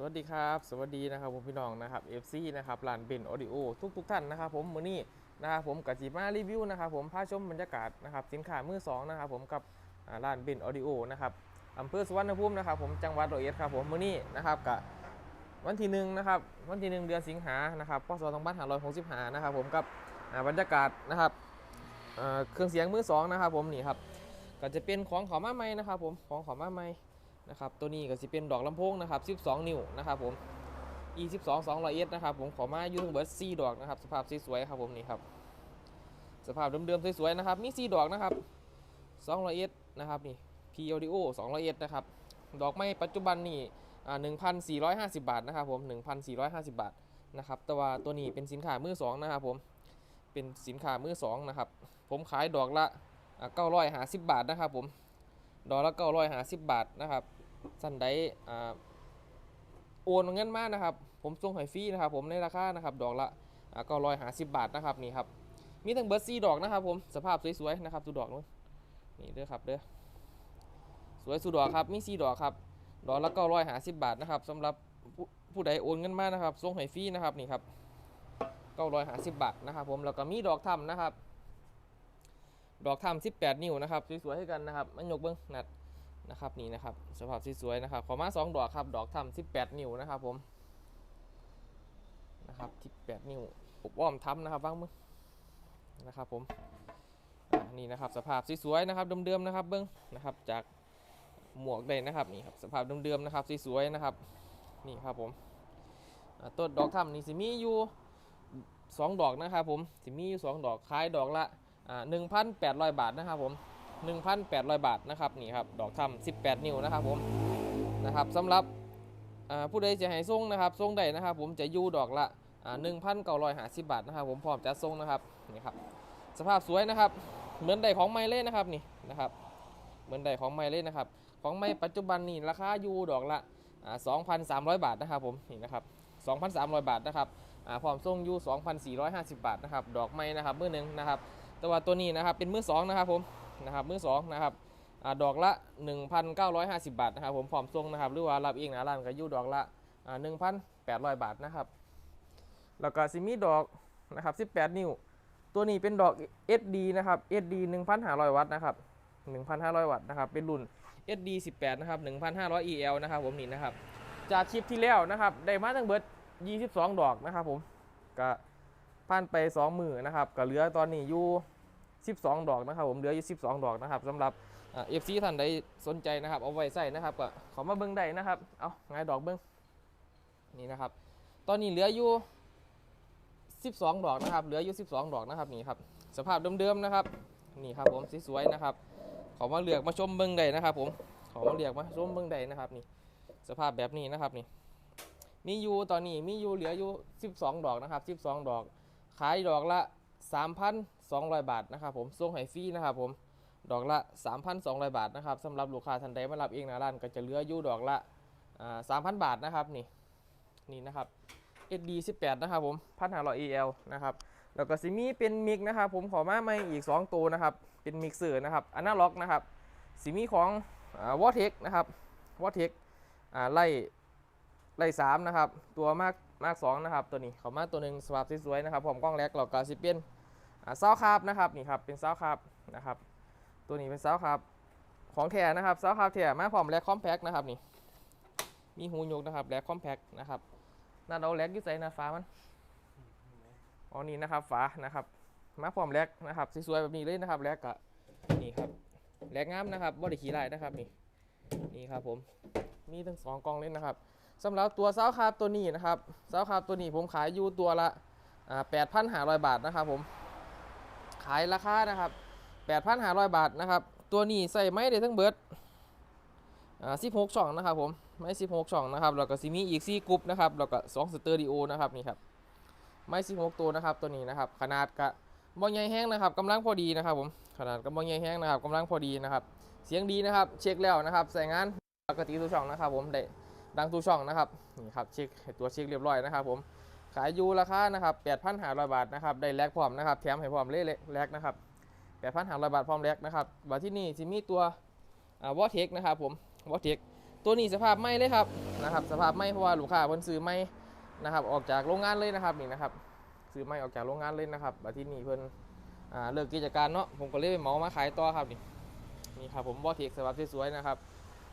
สวัสดีครับ สวัสดีนะครับผมพี่น้องนะครับ FC นะครับร้านเบนออดิโอทุกทุกท่านนะครับผมมือนี้นะครับผมกับจีมารีวิวนะครับผมพาชมบรรยากาศนะครับสินค้ามือสองนะครับผมกับอ่าร้านเบนออดิโอนะครับอำเภอสุวรรณภูมินะครับผมจังหวัดร้อยเอ็ดครับผมมือนี้นะครับกับวันที่หนึ่งนะครับวันที่หนึ่งเดือนสิงหานะครับพศ2565นะครับผมกับบรรยากาศนะครับเอ่อเครื่องเสียงมือสองนะครับผมนี่ครับก็จะเป็นของขอมาใหม่นะครับผมของขอมาใหม่ นะครับตัวนี้ก็จะเป็นดอกลำโพงนะครับ 12 นิ้วนะครับผม e 12 200 s นะครับผมขอมาอยู่ทั้งเบิร์ด4ดอกนะครับ สภาพสวยๆครับผมนี่ครับสภาพเดิมๆสวยๆนะครับมี 4 ดอกนะครับ200 s นะครับนี่ P Audio 200 s นะครับดอกไม้ปัจจุบันนี่อ่า1,450 บาทนะครับผม 1,450 บาทนะครับแต่ว่าตัวนี้เป็นสินค้ามือสองนะครับผมเป็นสินค้ามือสองนะครับผมขายดอกละอ่า950 บาทนะครับผมดอกละ950 บาทนะครับ สันไดอ่าโอนเงินมานะครับ ผมส่งให้ฟรีนะครับ ผมในราคานะครับ ดอกละก็ร้อยหาสิบบาทนะครับนี่ครับ มีทั้งเบิร์ซีดอกนะครับ ผมสภาพสวยๆนะครับสุดดอกนู้นนี่เด้อครับเด้อสวยสุดดอกครับมีซีดอกครับ ดอกละก็ร้อยหาสิบบาทนะครับสำหรับผู้ใดโอนเงินมานะครับส่งให้ฟรีนะครับนี่ครับก็ร้อยหาสิบบาทนะครับ ผมแล้วก็มีดอกทำนะครับ ดอกทำสิบแปดนิ้วนะครับสวยๆให้กันนะครับมันยกเบิ้งนัด นะครับนี่นะครับสภาพสวยๆนะครับขอมา2ดอกครับ ดอกทำ18นิ้วนะครับผมนะครับ18นิ้วปุบอ้อมทำนะครับบ้างมึงนะครับผมนี่นะครับสภาพสวยๆนะครับเดิมๆนะครับเบิ้งนะครับจากหมวกได้นะครับนี่ครับสภาพเดิมๆนะครับสวยๆนะครับนี่ครับผมต้นดอกทำนี่สิมีอยู่สองดอกนะครับผมสิมีอยู่สองดอกขายดอกละอ่า1,800บาทนะครับผม 1,800 บาทนะครับนี่ครับดอกทำ18 นิ้วนะครับผมนะครับสำหรับผู้ใดจะให้ส่งนะครับส่งได้นะครับ ผมจะยู่ดอกละอ่า1,950 บาทนะครับ ผมพร้อมจัดส่งนะครับนี่ครับสภาพสวยนะครับ เหมือนได้ของใหม่เลยนะครับนี่นะครับเหมือนได้ของใหม่เลยนะครับ ของใหม่ปัจจุบันนี่ราคาอยู่ดอกละอ่า2,300 บาทนะครับผมนี่นะครับ2,300 บาทนะครับพร้อมส่งอยู่2,450 บาทนะครับดอกใหม่นะครับมือหนึ่งนะครับแต่ว่าตัวนี้นะครับเป็นมือสองนะครับผม นะครับมือสองนะครับอดอกละ 1,950 บาทนะครับผมพร้อมส่งนะครับหรือว่ารับเองนะร้านก็อยู่ดอกละอ่า1,800 บาทนะครับแล้วก็ซิมีดอกนะครับ 18 นิ้ว ตัวนี้เป็นดอก SD นะครับ SD 1,500 วัตต์นะครับ 1,500 วัตต์นะครับ เป็นรุ่น SD 18 นะครับ 1,500 EL นะครับผมนี่นะครับ จากคลิปที่แล้วนะครับ ได้มาทั้งเบิด 22 ดอกนะครับผม ก็ผ่านไป 2 มือนะครับ ก็เหลือตอนนี้อยู่ 12 ดอกนะครับผมเหลืออยู่ 12 ดอกนะครับสำหรับเอฟซีท่านใดสนใจนะครับ เอาไว้ใส่นะครับก็ขอมาเบิ้งได้นะครับเอาไงายดอกเบิ้งนี่นะครับ ตอนนี้เหลืออยู่ 12 ดอกนะครับ เหลืออยู่ 12 ดอกนะครับนี่ครับสภาพเดิมๆนะครับนี่ครับผมสวยๆนะครับ ขอมาเลือกมาชมเบิ้งได้นะครับ ผมขอมาเลือกมาชมเบิ้งได้นะครับนี่สภาพแบบนี้นะครับนี่มีอยู่ตอนนี้มีอยู่เหลืออยู่ 12 ดอกนะครับ 12 ดอก ขายดอกละ 3,200 บาทนะครับผมส่งให้ฟรีนะครับผมดอกละ 3,200 บาทนะครับสำหรับลูกค้าท่านใดมารับเองนะร้านก็จะเหลืออยู่ดอกละอ่า3,000 บาทนะครับนี่นี่นะครับ SD 18 นะครับผม1,500 EL นะครับแล้วก็ซิมีเป็นมิกนะครับผมขอมาใหม่อีก 2 ตัวนะครับเป็นมิกเซอร์นะครับอนาล็อกนะครับซิมีของวอเทคนะครับวอเทคไล่ ไล่3นะครับตัวมากมาก2นะครับตัวนี้เขามาตัวหนึ่งสภาพสวยๆนะครับผมกล้องแรกเราก็สิเป็นเสาคาบนะครับนี่ครับเป็นเสาคาบนะครับตัวนี้เป็นเสาคาบของแท้นะครับเสาคาบแท้มาพร้อมแลกคอมแพคนะครับนี่มีหูยกนะครับแลกคอมแพคนะครับหน้าเราแลกยุ่ใส่หน้าฟ้ามันอ๋อนี่นะครับฝานะครับมาพร้อมแลกนะครับสวยๆแบบนี้เลยนะครับแลกกะนี่ครับแลกงามนะครับบอดี้ขี่ลายนะครับนี่นี่ครับผมมีทั้งสองกองเลยนะครับ สำหรับตัวเสาคาบตัวนี้นะครับเสาคาบตัวนี้ผมขายอยู่ตัวละอ่า8,500บาทนะครับผมขายราคานะครับ8,500บาทนะครับ ตัวนี้ใส่ไม้ได้ทั้งเบิร์ดอ่า16ช่องนะครับผมไม้16ช่องนะครับแล้วก็ซิมีอีก4กรุ๊ปนะครับแล้วก็2สเตอริโอนะครับนี่ครับไม้16ตัวนะครับตัวนี้นะครับ ขนาดกะบ่ใหญ่แห้งนะครับกำลังพอดีนะครับผมขนาดก็บ่ใหญ่แห้งนะครับกำลังพอดีนะครับ เสียงดีนะครับ เช็คแล้วนะครับ ใส่งานปกติทุกช่องนะครับผมได้ ดังทุกช่องนะครับนี่ครับเช็คตัวเช็คเรียบร้อยนะครับ ผมขายยูราคานะครับ8,500 บาทนะครับได้แลกพร้อมนะครับแถมให้พร้อมเล่แลกนะครับ8,500 บาทพร้อมแลกนะครับบัตที่นี่จะมีตัววอเทคนะครับผมวอเทคตัวนี้สภาพไหม้เลยครับนะครับ สภาพไหม้เพราะว่าลูกค้าเพิ่นซื้อไหม้นะครับ ออกจากโรงงานเลยนะครับนี่นะครับซื้อไหม้ออกจากโรงงานเลยนะครับบัดที่นี่เพิ่นอ่าเลิกกิจการเนาะผมก็เลยไปเหมามาขายต่อครับนี่นี่ครับผมบอเทคสภาพสวยๆนะครับ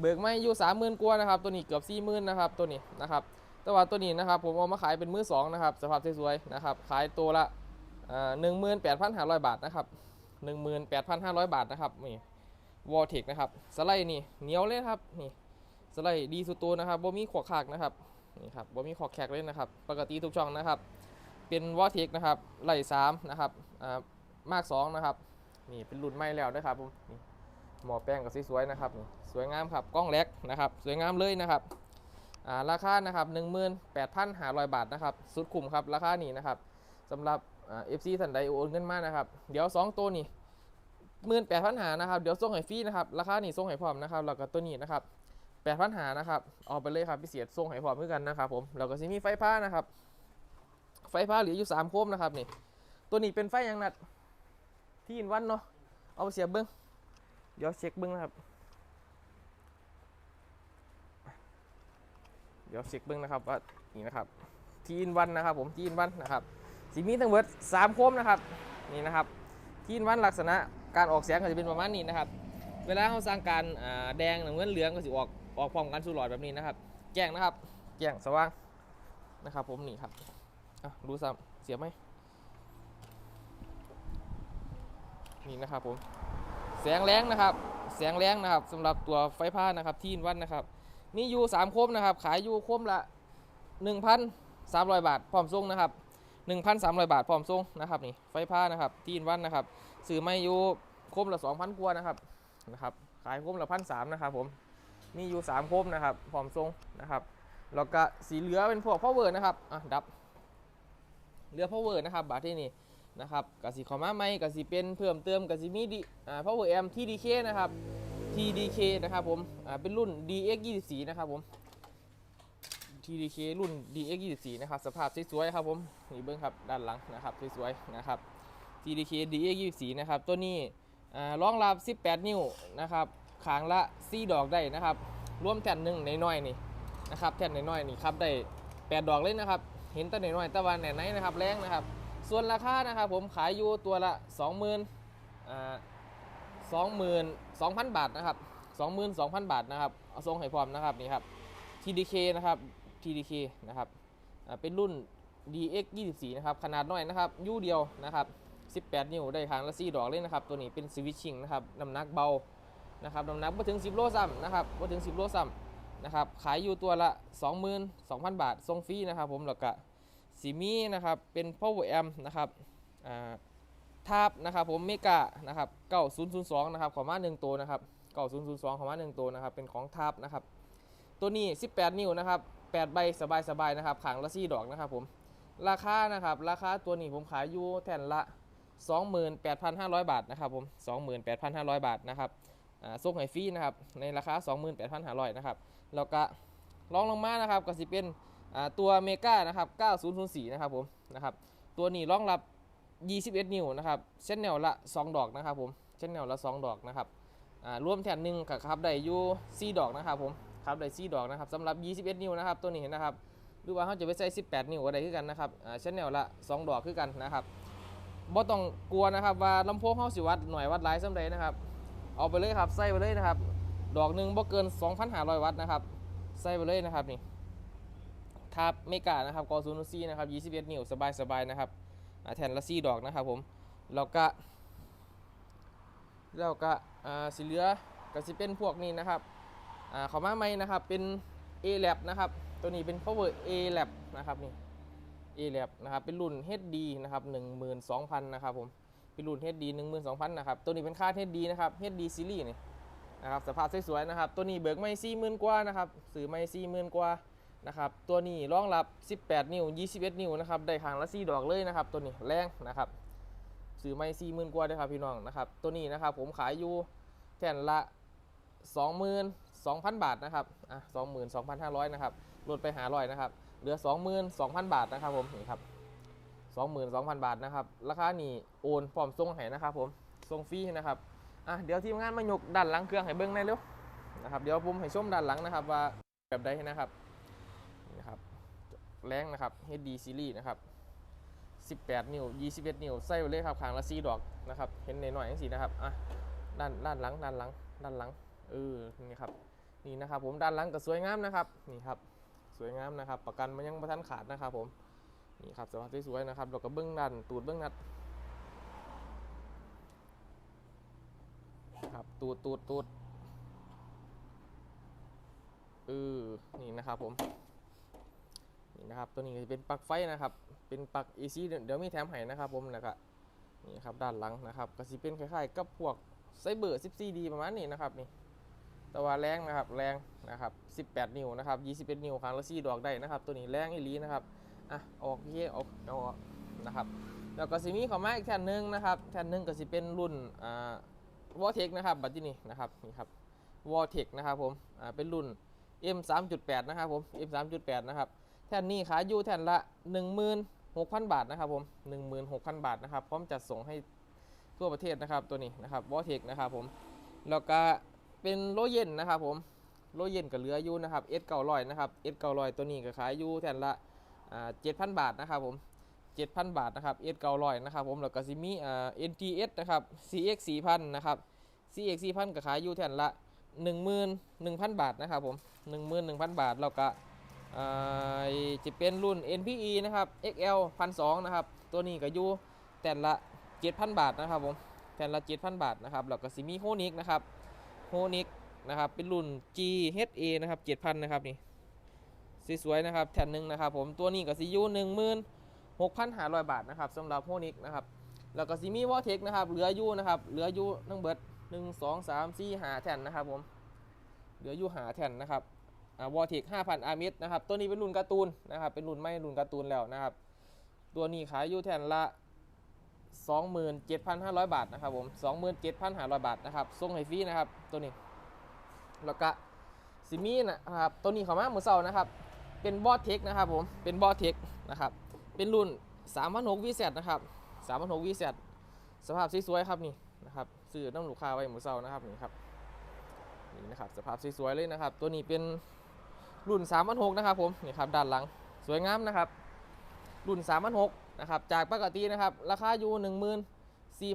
เบิกไม่อยู่สามหมื่นกว่านะครับ ตัวนี้เกือบสี่หมื่นนะครับตัวนี้นะครับ แต่ว่าตัวนี้นะครับผมเอามาขายเป็นมือสองนะครับสภาพสวยๆนะครับ ขายตัวละหนึ่งหมื่นแปดพันห้าร้อยบาทนะครับหนึ่งหมื่นแปดพันห้าร้อยบาทนะครับนี่วอลเทคนะครับสไลด์นี่เหนียวเลยครับนี่สไลด์ดีสุดตัวนะครับบ่มีขวกขากนะครับนี่ครับบ่มีขวกแขกเลยนะครับ ปกติทุกช่องนะครับ เป็นวอลเทคนะครับไหลสามนะครับอ่ามากสองนะครับนี่เป็นรุ่นใหม่แล้วนะครับผมนี่ หมอแป้งก็สวยๆนะครับ สวยงามครับกล้องเล็กนะครับ สวยงามเลยนะครับาราคานะครับ18,500 บาทนะครับ สุดคุ้มครับราคานี้นะครับสำหรับเอ่า FC ท่านใดโอนเงินมานะครับ เดี๋ยว 2 ตัวนี้18,500หานะครับ เดี๋ยวส่งให้ฟรีนะครับ ราคานี้ส่งให้พร้อมนะครับ แล้วก็ตัวนี้นะครับ8,500หานะครับ เอาไปเลยครับพิเศษส่งให้พร้อมเหมือนกันนะครับผม แล้วก็สิมีไฟฟ้านะครับ ไฟฟ้าเหลืออยู่3โคมนะครับนี่ ตัวนี้เป็นไฟยังนัดที่อินวันเนาะ เอาไปเสียบเบิ้ง เดี๋ยวเช็คเบิ้งนะครับ เดี๋ยวเช็คเบิ้งนะครับว่านี่นะครับทีอินวันนะครับ ผมทีอินวันนะครับสีมีทั้งหมด3โคมนะครับนี่นะครับทีอินวันลักษณะการออกเสียงก็จะเป็นประมาณนี้นะครับ เวลาเขาสร้างการแดงน้ำเงินเหลืองก็สิออกออกพร้อมกันสู่หลอดแบบนี้นะครับ แจ้งนะครับ แจ้งสว่างนะครับ ผมนี่ครับอะดูซ้ำเสียไหมนี่นะครับผม สงแรงนะครับ แสงแรงนะครับสำหรับตัวไฟฟ้านะครับทีอินวันนะครับ มีอยู่3โคมนะครับ ขายอยู่โคมละ 1,300 บาทพร้อมส่งนะครับ 1,300 บาทพร้อมส่งนะครับนี่ไฟผ้านะครับที่อินวันนะครับซื้อไม่อยู่โคมละ2,000กว่านะครับนะครับ ขายโคมละพันสามนะครับผมมีอยู่3โคมนะครับพร้อมส่งนะครับแล้วก็สีเหลือเป็นพวก power นะครับอะดับเหลือ power นะครับบาทที่นี่ นะครับกสิขอมาไม่กสิเป็นเพิ่มเติมกสิมีดีอ่า power amp TDK นะครับ TDK นะครับผมอ่าเป็นรุ่น DX 24นะครับผม TDK รุ่น DX 24นะครับสภาพสวยๆครับผมนี่เบิ้งครับด้านหลังนะครับสวยๆนะครับ TDK DX 24นะครับตัวนี้อ่ารองรับ 18 นิ้วนะครับขางละ4ดอกได้นะครับรวมแท่นหนึ่งในน้อยนี่นะครับแท่นในน้อยนี่ครับได้ 8 ดอกเลยนะครับ เห็นแตัวน้อยแต่ว่าแหนไหนนะครับแรงนะครับ ส่วนราคานะครับผมขายอยู่ตัวละ 20,000อ่า22,000 บาทนะครับ 22,000 บาทนะครับเอาทรงให้พร้อมนะครับนี่ครับ TDK นะครับ TDK นะครับเป็นรุ่น DX 24นะครับ ขนาดน้อยนะครับยูเดียวนะครับ 18 นิ้วได้ครั้งละ4ดอกเลยนะครับ ตัวนี้เป็นสวิตชิ่งนะครับน้ำหนักเบานะครับน้ำหนักไม่ถึง 10 โลซ้ำนะครับไม่ถึง 10 โลซ้ำนะครับ ขายอยู่ตัวละ 22,000 บาททรงฟรีนะครับผมแล้วก็ สีมีนะครับเป็น power amp นะครับอ่าทาบนะครับผมเมกานะครับ9002นะครับขอมา1ตัวนะครับ9002ขอมา1ตัวนะครับเป็นของทาบนะครับตัวนี้ 18 นิ้วนะครับ8ใบสบายๆนะครับขางละ4ดอกนะครับผมราคานะครับราคาตัวนี้ผมขายอยู่แท่นละ 28,500 บาทนะครับผม28,500 บาทนะครับอ่าส่งให้ฟรีนะครับในราคา 28,500นะครับแล้วก็ลองลงมานะครับก็สิเป็น ตัวเมกานะครับ 9004 นะครับผมนะครับตัวนี้รองรับ 21 นิ้วนะครับเส้นแนวละ 2 ดอกนะครับผมเส้นแนวละ 2 ดอกนะครับอ่ารวมแถนหนึ่งกับครับได้อยู่4ดอกนะครับผมครับได้4ดอกนะครับสำหรับ 21 นิ้วนะครับตัวนี้นะครับหรือว่าเขาจะไปใส่ 18 นิ้วก็ได้คือกันนะครับเส้นแนวละ 2 ดอกคือกันนะครับบ่ต้องกลัวนะครับว่าลำโพงเขาสิวัดหน่วยวัดหลายสำใดนะครับเอาไปเลยครับใส่ไปเลยนะครับ ดอกหนึ่งบ่เกิน 2,500 วัตต์นะครับใส่ไปเลยนะครับนี่ ทับเมกานะครับกอซูนูซี่นะครับ21นิ้วสบายๆนะครับแทนละสี่ดอกนะครับผมแล้วก็แล้วก็สีเหลือก็สิเป็นพวกนี้นะครับอ่าเขามาใหมนะครับเป็น A lab นะครับตัวนี้เป็น power A lab นะครับนี่ A lab นะครับเป็นรุ่น HD นะครับ12,000นะครับผมเป็นรุ่น HD 12,000นะครับตัวนี้เป็นค่า HD นะครับ HD series นี่นะครับสภาพสวยๆนะครับตัวนี้เบิกไม่40,000กว่านะครับซื้อไม่40,000กว่า นะครับตัวนี้รองรับ 18 นิ้ว 21 นิ้วนะครับได้ข้างละ4ดอกเลยนะครับตัวนี้แรงนะครับซื้อไม่40,000กว่าด้วยครับพี่น้องนะครับตัวนี้นะครับผมขายอยู่แท่นละ 22,000 บาทนะครับอะ22,500นะครับลดไปหาร้อยนะครับเหลือ 22,000 บาทนะครับผมนี่ครับ22,000 บาทนะครับราคานี้โอนพร้อมส่งให้นะครับผมส่งฟรีนะครับอะเดี๋ยวทีมงานมายกด้านหลังเครื่องให้เบิ้งได้เร็วนะครับเดี๋ยวผมให้ชมด้านหลังนะครับว่าแบบใดนะครับ แรงนะครับ HD series นะครับ18 นิ้ว 21 นิ้วใส่ไปเลยครับขางละ4ดอกนะครับ เห็นหน่อยๆอย่างสีนะครับอะด้านด้านหลังด้านหลังด้านหลังเออนี่ครับนี่นะครับ ผมด้านหลังก็สวยงามนะครับนี่ครับสวยงามนะครับ ประกันมันยังประทันขาดนะครับ ผมนี่ครับสภาพสวยๆนะครับเราก็เบื้องด้านตูดเบื้องนัดครับตูดตูดตูดเออนี่นะครับผม นี่นะครับตัวนี้จะเป็นปลั๊กไฟนะครับ เป็นปลั๊ก AC เดี๋ยวเดี๋ยวมีแถมให้นะครับผมแล้วก็นี่ครับด้านหลังนะครับก็สิเป็นคล้ายๆกับพวกไซเบอร์ 14D ประมาณนี้นะครับนี่แต่ว่าแรงนะครับแรงนะครับ 18 นิ้วนะครับ21 นิ้วครั้งละ4ดอกได้นะครับ ตัวนี้แรงอีลีนะครับอะออกพี่ออกเอานะครับแล้วก็สิมีข้ามาอีกแท่นหนึ่งนะครับแท่นหนึ่งก็สิเป็นรุ่นอ่าวอเทคนะครับบัดที่นี่นะครับนี่ครับวอเทคนะครับผมอ่าเป็นรุ่น M 3.8นะครับผม M 3.8นะครับ แท่นนี้ขายอยู่แท่นละ 16,000 บาทนะครับผม 16,000 บาทนะครับพร้อมจัดส่งให้ทั่วประเทศนะครับตัวนี้นะครับวอเทคนะครับผมแล้วก็เป็นโลเย็นนะครับผมโลเย็นก็เหลืออยู่นะครับ S 900นะครับ S 900ตัวนี้ก็ขายอยู่แท่นละอ่า7,000บาทนะครับผม7,000บาทนะครับ S 900นะครับผมแล้วก็ซิมีอ่า NTS นะครับ CX 4,000นนะครับ CX 4,000ก็ขายอยู่แท่นละ11,000บาทนะครับผม11,000บาทแล้วก็ จะเป็นรุ่น NPE นะครับ XL 1,200นะครับ ตัวนี้ก็อยู่แต่ละ 7,000 บาทนะครับผมแต่ละ 7,000 บาทนะครับแล้วก็ซิมีโฮนิกนะครับโฮนิกนะครับ เป็นรุ่น GHA นะครับ 7,000 นะครับนี่สวยๆนะครับแท่นหนึ่งนะครับผม ตัวนี้ก็ซิอยู่16,500บาทนะครับสำหรับโฮนิกนะครับ แล้วก็ซิมีวอเทคนะครับ เหลืออยู่นะครับ เหลืออยู่ทั้งเบิด1 2 3 4 5แท่นนะครับผม เหลืออยู่หาแท่นนะครับ วอร์เทค5,000อาร์มิสนะครับ ตัวนี้เป็นรุ่นการ์ตูนนะครับ เป็นรุ่นไม่รุ่นการ์ตูนแล้วนะครับ ตัวนี้ขายอยู่แทนละ 27,500 บาทนะครับผม 27,500 บาทนะครับส่งให้ฟรีนะครับ ตัวนี้ แล้วก็ซิมีนะครับ ตัวนี้เขามาหมือเซานะครับ เป็นบอสเทคนะครับผม เป็นบอสเทคนะครับ เป็นรุ่น3,600 VZ นะครับ3,600 VZ สภาพสวยๆครับนี่นะครับซื้อน้ำลูกค้าไว้หมือเซานะครับนี่ครับ นี่นะครับ สภาพสวยๆเลยนะครับ ตัวนี้เป็น รุ่น3 6 0 0นะครับผมนี่ครับด้านหลังสวยงามนะครับ รุ่น3 6 0 0นะครับจากปกตินะครับราคาอยู่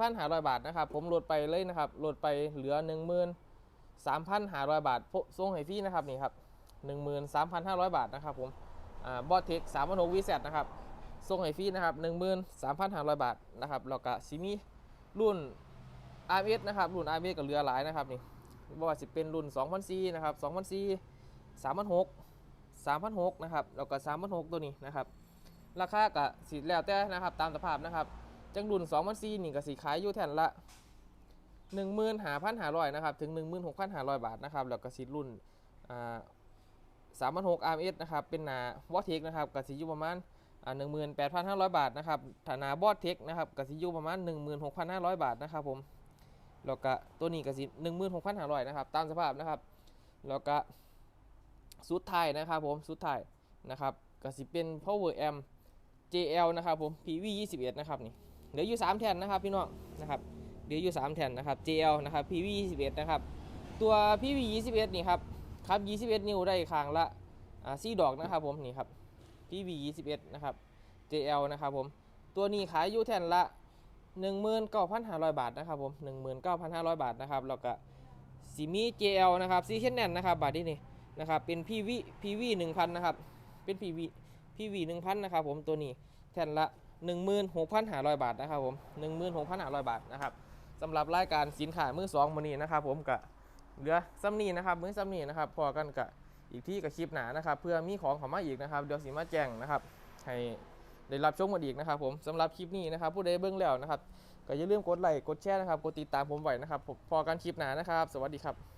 14,500 บาทนะครับผมลดไปเลยนะครับลดไปเหลือ 13,500 บาทโพส่งให้ฟรีนะครับนี่ครับ13,500 บาทนะครับผมบอสเทค3,600วิเศษนะครับส่งให้ฟรีนะครับ13,500 บาทนะครับแล้วก็ซิมีรุ่น RS นะครับรุ่น RS ก็เหลือหลายนะครับนี่บ่ว่าสิเป็นรุ่น2004นะครับ2004 3006 3006นหกนะครับแล้วก็3006ตัวนี้นะครับ ราคาก็สิแล้วแต่นะครับตามสภาพนะครับ จังรุ่น2004นี่ก็สิขายอยู่แท่นละ15,500นะครับ ถึง16,500บาทนะครับ แล้วก็สิรุ่นอ่า3,600 RMS นะครับ เป็นหนาวอเทคนะครับก็สิอยู่ประมาณอ่งหมื่นแปดพันห้า18,500บาทนะครับถ้านาบอสเทคนะครับก็สิอยู่ประมาณ16,500บาทนะครับผมแล้วก็ตัวนี้ก็สิหนึ่งหมื่นหกพันห้าร้อยนะครับ ตามสภาพนะครับ แล้วก็ สุดท้ายนะครับผมสุดท้ายนะครับก็สิเป็น power amp JL นะครับผม PV 21นะครับนี่เหลืออยู่3แท่นนะครับพี่น้องนะครับเหลืออยู่3แท่นนะครับ JL นะครับ PV 21นะครับตัว PV 21นี่ครับครับ21 นิ้วได้ข้างละอ่าสี่ดอกนะครับผมนี่ครับ PV 21นะครับ JL นะครับผมตัวนี้ขายอยู่แท่นละ 19,500 บาทนะครับผม19,500 บาทนะครับแล้วก็ซีมี JL นะครับซีเช่นแนนนะครับบาทที่นี่ นะครับเป็น PV PV 1,000นะครับเป็น PV PV 1,000นะครับผมตัวนี้แท่นละ 16,500 บาทนะครับผม16,500 บาทนะครับสำหรับรายการสินค้ามือสองมือนี้นะครับผมกะเหลือซ้ำนี้นะครับมือซ้ำนี้นะครับพอกันกะอีกที่กับคลิปหนานะครับ เพื่อมีของเขามาอีกนะครับเดี๋ยวสิมาแจ้งนะครับให้ได้รับชมกันอีกนะครับผมสำหรับคลิปนี้นะครับ ผู้ใดเบิ่งแล้วนะครับ ก็อย่าลืมกดไลค์กดแชร์นะครับ กดติดตามผมไว้นะครับผมพอกันคลิปหนานะครับ สวัสดีครับ